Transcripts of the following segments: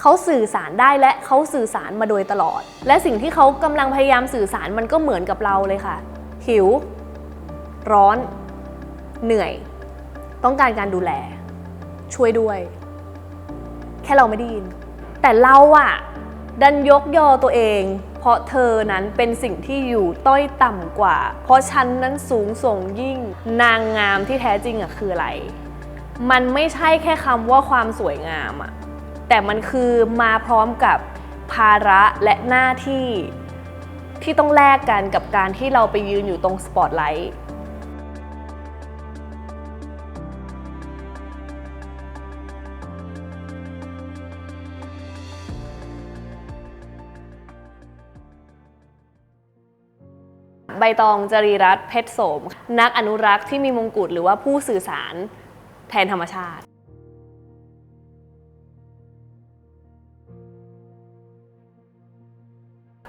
เขาสื่อสารได้และเขาสื่อสารมาโดยตลอด และสิ่งที่เขากำลังพยายามสื่อสารมันก็เหมือนกับเราเลยค่ะ หิว ร้อน เหนื่อย ต้องการการดูแล ช่วยด้วย แค่เราไม่ได้ยิน แต่เราอะดันยกยอตัวเอง เพราะเธอนั้นเป็นสิ่งที่อยู่ต้อยต่ำกว่า เพราะฉันนั้นสูงส่งยิ่ง นางงามที่แท้จริงอะคืออะไร มันไม่ใช่แค่คำว่าความสวยงามอะ แต่มันคือมาพร้อมกับภาระและหน้าที่ที่ต้องแลกกันกับการที่เราไปยืนอยู่ตรงสปอตไลท์ใบตองจรีรัตน์เพชรโสม นักอนุรักษ์ที่มีมงกุฎหรือว่าผู้สื่อสารแทนธรรมชาติ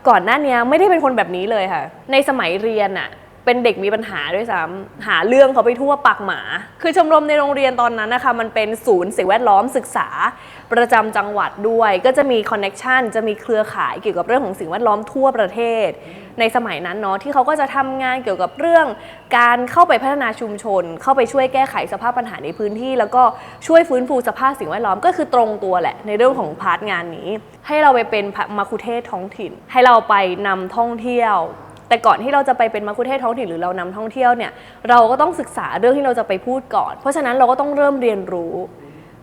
ก่อนหน้านี้ไม่ได้เป็นคนแบบนี้เลยค่ะ ในสมัยเรียนอะเป็นเด็กมีปัญหาด้วยซ้ำหาเรื่องเขาไปทั่วปากหมา คือชมรมในโรงเรียนตอนนั้นนะคะ มันเป็นศูนย์สิ่งแวดล้อมศึกษา ประจำจังหวัดด้วย ก็จะมีคอนเน็ชันจะมีเครือข่ายเกี่ยวกับเรื่องของสิ่งแวดล้อมทั่วประเทศ ในสมัยนั้นเนาะที่เขาก็จะทำงานเกี่ยวกับเรื่องการเข้าไปพัฒนาชุมชน เข้าไปช่วยแก้ไขสภาพปัญหาในพื้นที่ แล้วก็ช่วยฟื้นฟูสภาพสิ่งแวดล้อมก็คือตรงตัวแหละในเรื่องของพาร์ทงานนี้ ให้เราไปเป็นมาคุเทศท้องถิ่น ให้เราไปนำท่องเที่ยวแต่ก่อนที่เราจะไปเป็นมัคคุเทศท้องถิ่นหรือเรานำท่องเที่ยวเนี่ยเราก็ต้องศึกษาเรื่องที่เราจะไปพูดก่อน เพราะฉะนั้นเราก็ต้องเริ่มเรียนรู้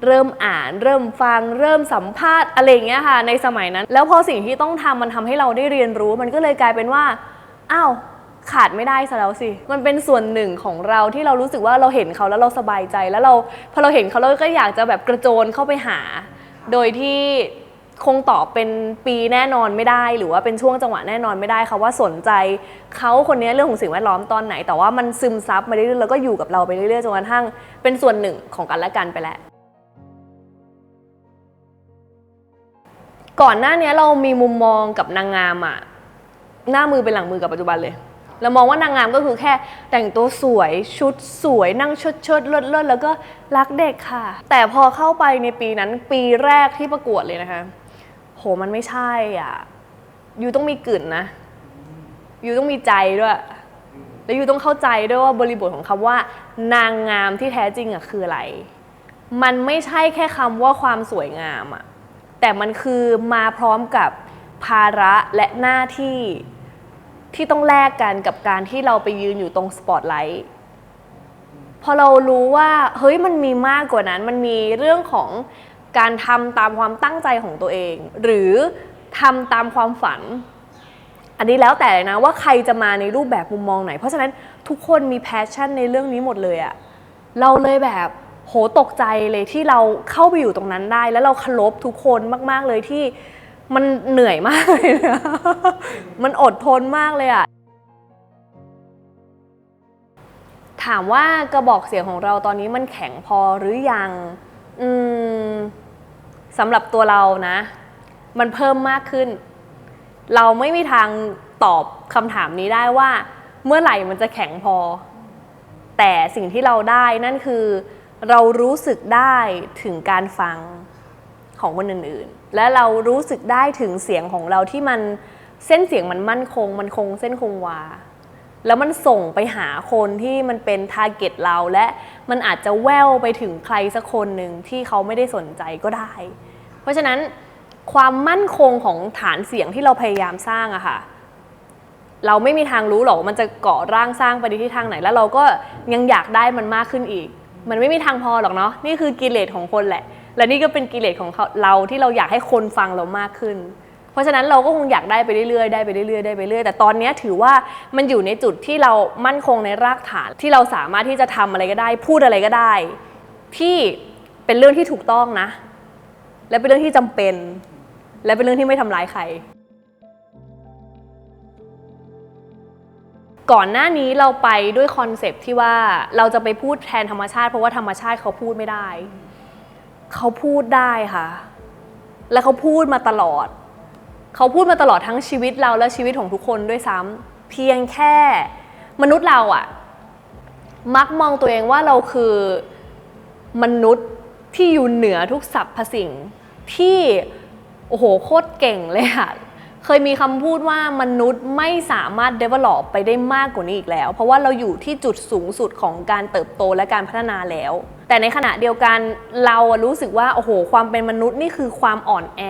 เริ่มอ่าน เริ่มฟัง เริ่มสัมภาษณ์อะไรอย่างเงี้ยค่ะ ในสมัยนั้น แล้วพอสิ่งที่ต้องทำมันทำให้เราได้เรียนรู้ มันก็เลยกลายเป็นว่าอ้าวขาดไม่ได้ซะแล้วสิ มันเป็นส่วนหนึ่งของเราที่เรารู้สึกว่าเราเห็นเขาแล้วเราสบายใจ แล้วเราพอเราเห็นเขาเราก็อยากจะแบบกระโจนเข้าไปหา โดยที่คงตอบเป็นปีแน่นอนไม่ได้ หรือว่าเป็นช่วงจังหวะแน่นอนไม่ได้ค่ะว่าสนใจเขาคนนี้เรื่องของสิ่งแวดล้อมตอนไหน แต่ว่ามันซึมซับมาเรื่อยๆแล้วก็อยู่กับเราไปเรื่อยๆจนกระทั่งเป็นส่วนหนึ่งของกันและกันไปแล้ว ก่อนหน้านี้เรามีมุมมองกับนางงามอะหน้ามือเป็นหลังมือกับปัจจุบันเลย เรามองว่านางงามก็คือแค่แต่งตัวสวยชุดสวยนั่งเชิดเชิดเลิศเลิศแล้วก็รักเด็กค่ะ แต่พอเข้าไปในปีนั้นปีแรกที่ประกวดเลยนะคะ โหมันไม่ใช่อะยูต้องมีกลิ่นนะยูต้องมีใจด้วย แล้วยูต้องเข้าใจด้วยว่าบริบทของคำว่า นางงามที่แท้จริงอะคืออะไร มันไม่ใช่แค่คำว่าความสวยงามอะ แต่มันคือมาพร้อมกับภาระและหน้าที่ที่ต้องแลกกันกับการที่เราไปยืนอยู่ตรงสปอตไลท์พอเรารู้ว่าเฮ้ยมันมีมากกว่านั้น มันมีเรื่องของการทำตามความตั้งใจของตัวเอง หรือทำตามความฝัน อันนี้แล้วแต่เลยนะว่าใครจะมาในรูปแบบมุมมองไหน เพราะฉะนั้นทุกคนมีแพชชั่นในเรื่องนี้หมดเลยอะเราเลยแบบ โหตกใจเลยที่เราเข้าไปอยู่ตรงนั้นได้ แล้วเราเคารพทุกคนมาก ๆ เลยที่มันเหนื่อยมากเลยนะมันอดทนมากเลยอะถามว่ากระบอกเสียงของเราตอนนี้มันแข็งพอหรือยัง อืมสำหรับตัวเรานะ มันเพิ่มมากขึ้น เราไม่มีทางตอบคำถามนี้ได้ว่า เมื่อไหร่มันจะแข็งพอ แต่สิ่งที่เราได้นั่นคือ เรารู้สึกได้ถึงการฟังของคนอื่นๆ และเรารู้สึกได้ถึงเสียงของเราที่มันเส้นเสียงมันมั่นคง มันคงเส้นคงวา แล้วมันส่งไปหาคนที่มันเป็นทาร์เก็ตเราและมันอาจจะแววไปถึงใครสักคนหนึ่งที่เขาไม่ได้สนใจก็ได้ เพราะฉะนั้นความมั่นคงของฐานเสียงที่เราพยายามสร้างอะค่ะ เราไม่มีทางรู้หรอกมันจะเกาะร่างสร้างไปในทิศทางไหน แล้วเราก็ยังอยากได้มันมากขึ้นอีก มันไม่มีทางพอหรอกเนาะนี่คือกิเลสของคนแหละ และนี่ก็เป็นกิเลสของเเราที่เราอยากให้คนฟังเรามากขึ้น เพราะฉะนั้นเราก็คงอยากได้ไปเรื่อยๆได้ไปเรื่อยๆได้ไปเรื่อยแต่ตอนนี้ถือว่ามันอยู่ในจุดที่เรามั่นคงในรากฐานที่เราสามารถที่จะทำอะไรก็ได้ พูดอะไรก็ได้ ที่เป็นเรื่องที่ถูกต้องนะ และเป็นเรื่องที่จำเป็น และเป็นเรื่องที่ไม่ทำร้ายใคร ก่อนหน้านี้เราไปด้วยคอนเซปที่ว่าเราจะไปพูดแทนธรรมชาติ เพราะว่าธรรมชาติเขาพูดไม่ได้ เขาพูดได้ค่ะ และเขาพูดมาตลอด เขาพูดมาตลอดทั้งชีวิตเราและชีวิตของทุกคนด้วยซ้ำเพียงแค่มนุษย์เราอะมักมองตัวเองว่าเราคือมนุษย์ที่อยู่เหนือทุกสรรพสิ่งที่โอ้โหโคตรเก่งเลยอะ เคยมีคำพูดว่ามนุษย์ไม่สามารถ develop ไปได้มากกว่านี้อีกแล้ว เพราะว่าเราอยู่ที่จุดสูงสุดของการเติบโตและการพัฒนาแล้ว แต่ในขณะเดียวกันเรารู้สึกว่าโอ้โห ความเป็นมนุษย์นี่คือความอ่อนแอ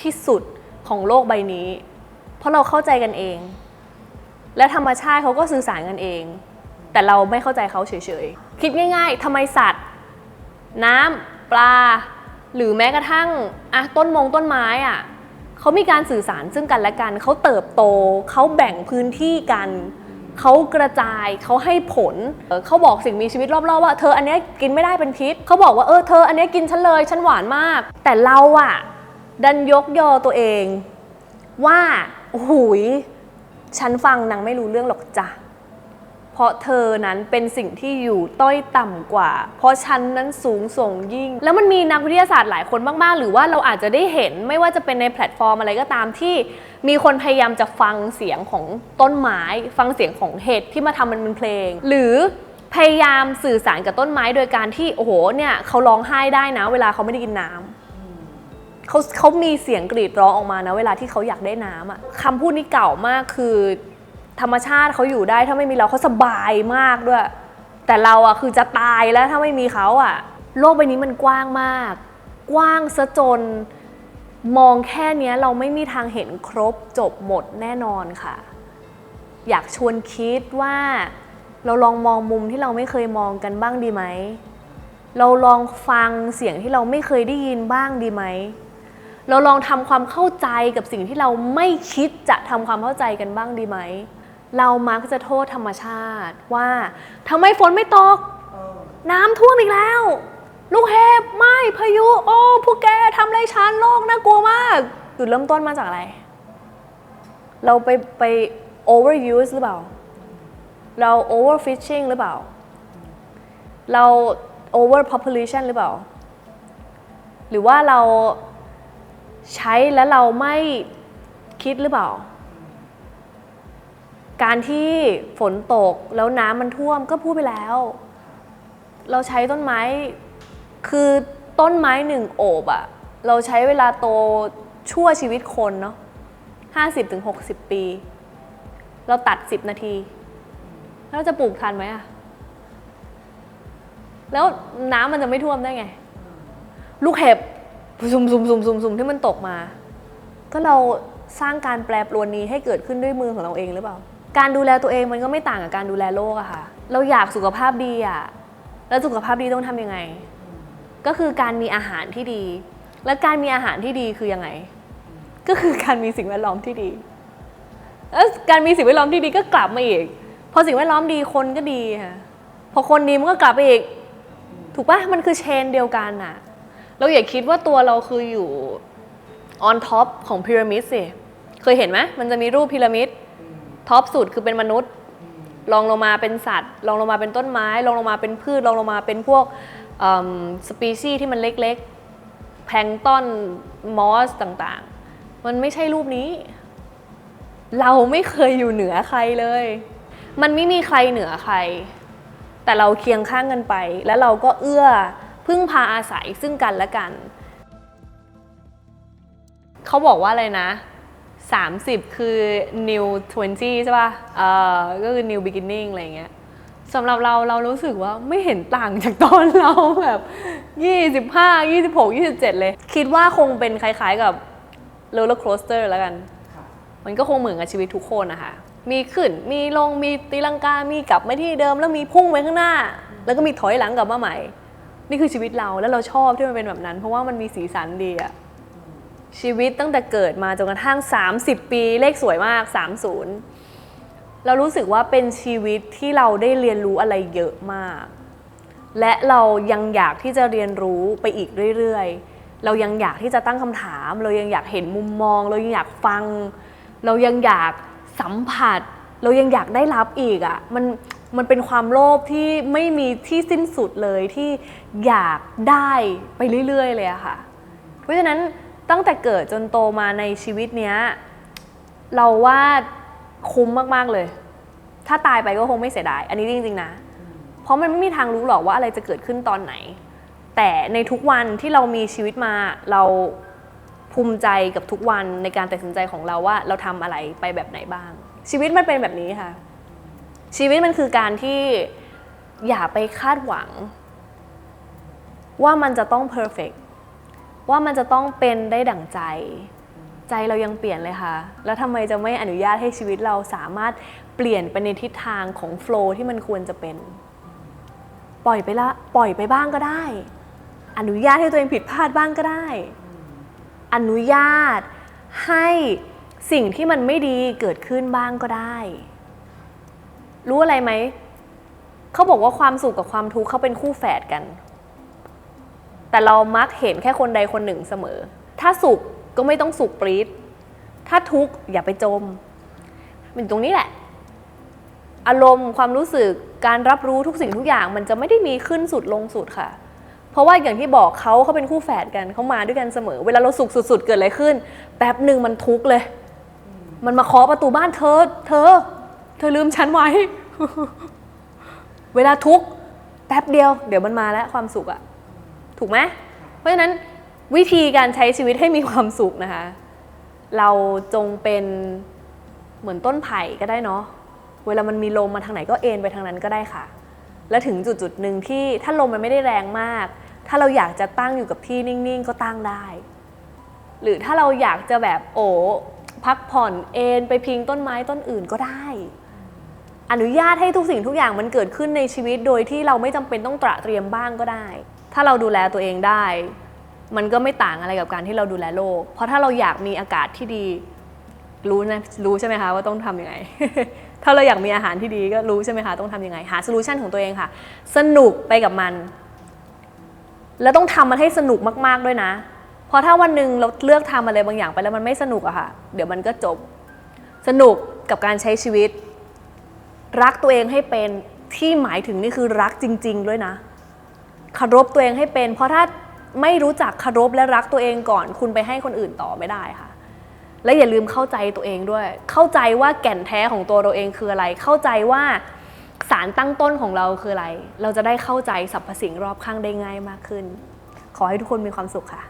ที่สุดของโลกใบนี้ เพราะเราเข้าใจกันเอง และธรรมชาติเขาก็สื่อสารกันเอง แต่เราไม่เข้าใจเขาเฉยๆ คิดง่ายๆทำไมสัตว์ น้ำปลา หรือแม้กระทั่งอะต้นมงต้นไม้อะ เขามีการสื่อสารซึ่งกันและกัน เขาเติบโต เขาแบ่งพื้นที่กัน เขากระจาย เขาให้ผล เขาบอกสิ่งมีชีวิตรอบๆว่า เธออันนี้กินไม่ได้เป็นพิษ เขาบอกว่าเออเธออันนี้กินฉันเลยฉันหวานมาก แต่เราอะดันยกยอตัวเอง ว่าหุยฉันฟังนางไม่รู้เรื่องหรอกจ้ะ เพราะเธอนั้นเป็นสิ่งที่อยู่ต้อยต่ำกว่า เพราะฉันนั้นสูงส่งยิ่ง แล้วมันมีนักวิทยาศาสตร์หลายคนมาก ๆ หรือว่าเราอาจจะได้เห็นไม่ว่าจะเป็นในแพลตฟอร์มอะไรก็ตามที่มีคนพยายามจะฟังเสียงของต้นไม้ ฟังเสียงของเห็ดที่มาทำมันเป็นเพลง หรือพยายามสื่อสารกับต้นไม้โดยการที่โอ้โหเนี่ยเขาร้องไห้ได้นะ เวลาเขาไม่ได้กินน้ำเขาเขามีเสียงกรีดร้องออกมานะ เวลาที่เขาอยากได้น้ำอะคำพูดนี้เก่ามากคือ ธรรมชาติเขาอยู่ได้ถ้าไม่มีเราเขาสบายมากด้วย แต่เราอะคือจะตายแล้วถ้าไม่มีเขาอะโลกใบนี้มันกว้างมาก กว้างซะจนมองแค่เนี้ยเราไม่มีทางเห็นครบจบหมดแน่นอนค่ะ อยากชวนคิดว่า เราลองมองมุมที่เราไม่เคยมองกันบ้างดีไหม เราลองฟังเสียงที่เราไม่เคยได้ยินบ้างดีไหม เราลองทำความเข้าใจกับสิ่งที่เราไม่คิดจะทำความเข้าใจกันบ้างดีไหม เรามักจะโทษธรรมชาติว่าทำไมฝนไม่ตก น้ำท่วมอีกแล้ว ลูกเห็บไม่พายุ โอ้พวกแกทำอะไรฉันโลกน่ากลัวมากจุดเริ่มต้นมาจากอะไร เราไปไป overuse หรือเปล่า เรา overfishing หรือเปล่า เรา overpopulation หรือเปล่า หรือว่าเราใช้แล้วเราไม่คิดหรือเปล่า การที่ฝนตกแล้วน้ำมันท่วมก็พูดไปแล้ว เราใช้ต้นไม้ คือต้นไม้หนึ่งโอบอะเราใช้เวลาโตชั่วชีวิตคนเนาะห้าสิบถึงหกสิบปี เราตัดสิบนาที แล้วจะปลูกทันไหมอะแล้วน้ำมันจะไม่ท่วมได้ไง ลูกเห็บซุ่มซุมซุมซุมซุมที่มันตกมา ก็เราสร้างการแปรปรวนนี้ให้เกิดขึ้นด้วยมือของเราเองหรือเปล่า การดูแลตัวเองมันก็ไม่ต่างกับการดูแลโลกอะค่ะ เราอยากสุขภาพดีอะแล้วสุขภาพดีต้องทำยังไง ก็คือการมีอาหารที่ดี และการมีอาหารที่ดีคือยังไง ก็คือการมีสิ่งแวดล้อมที่ดีแล้วการมีสิ่งแวดล้อมที่ดีก็กลับมาอีก พอสิ่งแวดล้อมดีคนก็ดีค่ะ พอคนดีมันก็กลับไปอีก ถูกปะมันคือเชนเดียวกันอะเราอย่าคิดว่าตัวเราคืออยู่ on top ของพีระมิดสิ เคยเห็นไหมมันจะมีรูปพีระมิด ท็อปสุดคือเป็นมนุษย์ลองลงมาเป็นสัตว์ลองลงมาเป็นต้นไม้ลองลงมาเป็นพืชลองลงมาเป็นพวกสปีชีส์ที่มันเล็กๆ แพลงต้นมอสต่างๆ มันไม่ใช่รูปนี้ เราไม่เคยอยู่เหนือใครเลย มันไม่มีใครเหนือใคร แต่เราเคียงข้างกันไป แล้วเราก็เอื้อพึ่งพาอาศัยซึ่งกันและกัน เขาบอกว่าอะไรนะ 30 คือ new 20 ใช่ป่ะเอ่อก็คือ new beginning อะไรเงี้ยสำหรับเราเรารู้สึกว่าไม่เห็นต่างจากตอนเราแบบ 25 26 27 เลย คิดว่าคงเป็นคล้ายๆกับ roller coaster แล้วกัน มันก็คงเหมือนกับชีวิตทุกคนนะคะมีขึ้น มีลง มีตีลังกา มีกลับมาที่เดิม แล้วมีพุ่งไปข้างหน้า แล้วก็มีถอยหลังกลับมาใหม่ นี่คือชีวิตเรา แล้วเราชอบที่มันเป็นแบบนั้น เพราะว่ามันมีสีสันดีอะ ชีวิตตั้งแต่เกิดมาจนกระทั่ง 30 ปีเลขสวยมาก 30 เรารู้สึกว่าเป็นชีวิตที่เราได้เรียนรู้อะไรเยอะมาก และเรายังอยากที่จะเรียนรู้ไปอีกเรื่อยๆ เรายังอยากที่จะตั้งคำถาม เรายังอยากเห็นมุมมอง เรายังอยากฟัง เรายังอยากสัมผัส เรายังอยากได้รับอีกอะ่ะมันมันเป็นความโลภที่ไม่มีที่สิ้นสุดเลยที่อยากได้ไปเรื่อย ๆ เลยอะค่ะ เพราะฉะนั้น ตั้งแต่เกิดจนโตมาในชีวิตเนี้ย เราว่าคุ้มมากๆเลย ถ้าตายไปก็คงไม่เสียดาย อันนี้จริงๆนะ เพราะมันไม่มีทางรู้หรอกว่าอะไรจะเกิดขึ้นตอนไหน แต่ในทุกวันที่เรามีชีวิตมาเราภูมิใจกับทุกวันในการตัดสินใจของเราว่า เราทำอะไรไปแบบไหนบ้าง ชีวิตมันเป็นแบบนี้ค่ะ ชีวิตมันคือการที่อย่าไปคาดหวัง ว่ามันจะต้องเพอร์เฟกต ว่ามันจะต้องเป็นได้ดั่งใจ ใจเรายังเปลี่ยนเลยค่ะ แล้วทำไมจะไม่อนุญาตให้ชีวิตเราสามารถเปลี่ยนไปในทิศทางของโฟล์ที่มันควรจะเป็น ปล่อยไปละปล่อยไปบ้างก็ได้ อนุญาตให้ตัวเองผิดพลาดบ้างก็ได้ อนุญาตให้สิ่งที่มันไม่ดีเกิดขึ้นบ้างก็ได้ รู้อะไรไหมเขาบอกว่าความสุขกับความทุกข์เขาเป็นคู่แฝดกัน แต่เรามักเห็นแค่คนใดคนหนึ่งเสมอ ถ้าสุขก็ไม่ต้องสุขปรี๊ดถ้าทุกข์อย่าไปจม มันตรงนี้แหละ อารมณ์ความรู้สึกการรับรู้ทุกสิ่งทุกอย่าง มันจะไม่ได้มีขึ้นสุดลงสุดค่ะ เพราะว่าอย่างที่บอกเขาเขาเป็นคู่แฝดกันเขามาด้วยกันเสมอ เวลาเราสุขสุด ๆ เกิดอะไรขึ้นแป๊บหนึ่งมันทุกข์เลย มันมาเคาะประตูบ้านเธอ เธอ เธอลืมฉันไว้ เวลาทุกข์แป๊บเดียว เดี๋ยวมันมาแล้วความสุขอะ ถูกไหมเพราะฉะนั้นวิธีการใช้ชีวิตให้มีความสุขนะคะ เราจงเป็นเหมือนต้นไผ่ก็ได้เนาะเวลามันมีลมมาทางไหนก็เอ็นไปทางนั้นก็ได้ค่ะ แล้วถึงจุดจุดหนึ่งที่ถ้าลมมันไม่ได้แรงมาก ถ้าเราอยากจะตั้งอยู่กับที่นิ่งๆ ก็ตั้งได้ หรือถ้าเราอยากจะแบบโอ้พักผ่อนเอนไปพิงต้นไม้ต้นอื่นก็ได้ อนุญาตให้ทุกสิ่งทุกอย่างมันเกิดขึ้นในชีวิตโดยที่เราไม่จำเป็นต้องตระเตรียมบ้างก็ได้ ถ้าเราดูแลตัวเองได้ มันก็ไม่ต่างอะไรกับการที่เราดูแลโลก เพราะถ้าเราอยากมีอากาศที่ดีรู้นะรู้ใช่ไหมคะว่าต้องทำยังไง ถ้าเราอยากมีอาหารที่ดีก็รู้ใช่ไหมคะต้องทำยังไง หาโซลูชันของตัวเองค่ะ สนุกไปกับมัน แล้วต้องทำมันให้สนุกมากๆด้วยนะ เพราะถ้าวันหนึ่งเราเลือกทำอะไรบางอย่างไปแล้วมันไม่สนุกอะค่ะ เดี๋ยวมันก็จบ สนุกกับการใช้ชีวิต รักตัวเองให้เป็นที่หมายถึงนี่คือรักจริง ๆ ด้วยนะ คารพตัวเองให้เป็น เพราะถ้าไม่รู้จักคารพและรักตัวเองก่อน คุณไปให้คนอื่นต่อไม่ได้ค่ะ และอย่าลืมเข้าใจตัวเองด้วย เข้าใจว่าแก่นแท้ของตัวเราเองคืออะไร เข้าใจว่าสารตั้งต้นของเราคืออะไร เราจะได้เข้าใจสรรพสิ่งรอบข้างได้ง่ายมากขึ้น ขอให้ทุกคนมีความสุขค่ะ